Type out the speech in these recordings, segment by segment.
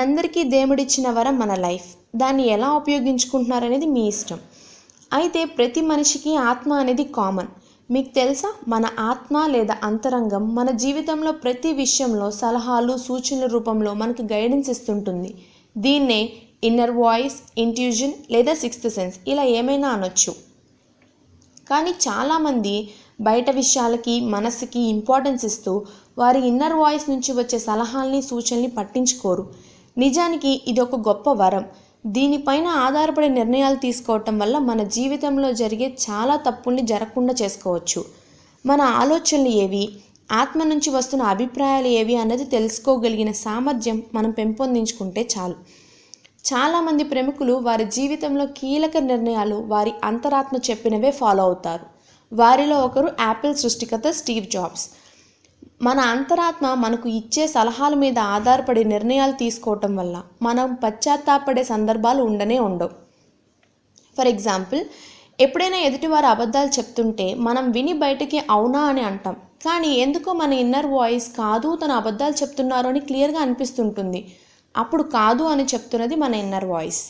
అందరికీ దేవుడిచ్చిన వరం మన లైఫ్. దాన్ని ఎలా ఉపయోగించుకుంటున్నారనేది మీ ఇష్టం. అయితే ప్రతి మనిషికి ఆత్మ అనేది కామన్. మీకు తెలుసా? మన ఆత్మ లేదా అంతరంగం మన జీవితంలో ప్రతి విషయంలో సలహాలు సూచనల రూపంలో మనకి గైడెన్స్ ఇస్తుంటుంది. దీన్నే ఇన్నర్ వాయిస్ ఇంట్యూజన్ లేదా సిక్స్త్ సెన్స్ ఇలా ఏమైనా అనొచ్చు. కానీ చాలామంది బయట విషయాలకి మనసుకి ఇంపార్టెన్స్ ఇస్తూ వారి ఇన్నర్ వాయిస్ నుంచి వచ్చే సలహాల్ని సూచనల్ని పట్టించుకోరు. నిజానికి ఇది ఒక గొప్ప వరం. దీనిపైన ఆధారపడే నిర్ణయాలు తీసుకోవటం వల్ల మన జీవితంలో జరిగే చాలా తప్పుల్ని జరగకుండా చేసుకోవచ్చు. మన ఆలోచనలు ఏవి? ఆత్మ నుంచి వస్తున్న అభిప్రాయాలు ఏవి అన్నది తెలుసుకోగలిగిన సామర్థ్యం మనం పెంపొందించుకుంటే చాలు. చాలామంది ప్రముఖులు వారి జీవితంలో కీలక నిర్ణయాలు వారి అంతరాత్మ చెప్పినవే ఫాలో అవుతారు. వారిలో ఒకరు యాపిల్ సృష్టికర్త స్టీవ్ జాబ్స్. మన అంతరాత్మ మనకు ఇచ్చే సలహాల మీద ఆధారపడి నిర్ణయాలు తీసుకోవటం వల్ల మనం పశ్చాత్తాపడే సందర్భాలు ఉండనే ఉండవు. ఫర్ ఎగ్జాంపుల్ ఎప్పుడైనా ఎదుటివారు అబద్ధాలు చెప్తుంటే మనం విని బయటికి అవునా అని అంటాం. కానీ ఎందుకో మన ఇన్నర్ వాయిస్ కాదు తన అబద్ధాలు చెప్తున్నారు అని క్లియర్గా అనిపిస్తుంటుంది. అప్పుడు కాదు అని చెప్తున్నది మన ఇన్నర్ వాయిస్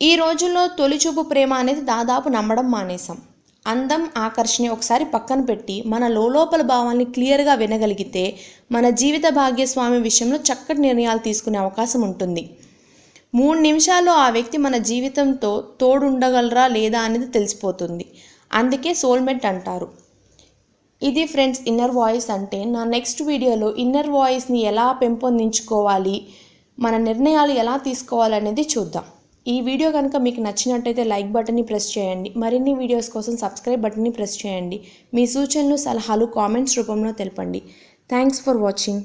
ఈ రోజుల్లో తొలిచూపు ప్రేమ అనేది దాదాపు నమ్మడం మానేసాం అందం ఆకర్షణ ఒకసారి పక్కన పెట్టి మన లోపల భావాల్ని క్లియర్గా వినగలిగితే మన జీవిత భాగ్యస్వామి విషయంలో చక్కటి నిర్ణయాలు తీసుకునే అవకాశం ఉంటుంది. మూడు నిమిషాల్లో ఆ వ్యక్తి మన జీవితంతో తోడుండగలరా లేదా అనేది తెలిసిపోతుంది. అందుకే సోల్మేట్ అంటారు. ఇది ఫ్రెండ్స్ ఇన్నర్ వాయిస్ అంటే నా నెక్స్ట్ వీడియోలో ఇన్నర్ వాయిస్ని ఎలా పెంపొందించుకోవాలి మన నిర్ణయాలు ఎలా తీసుకోవాలనేది చూద్దాం. ఈ వీడియో కనుక మీకు నచ్చినట్టయితే లైక్ బటన్ని ప్రెస్ చేయండి. మరిన్ని వీడియోస్ కోసం సబ్స్క్రైబ్ బటన్ని ప్రెస్ చేయండి. మీ సూచనలు సలహాలు కామెంట్స్ రూపంలో తెలపండి. Thanks for watching.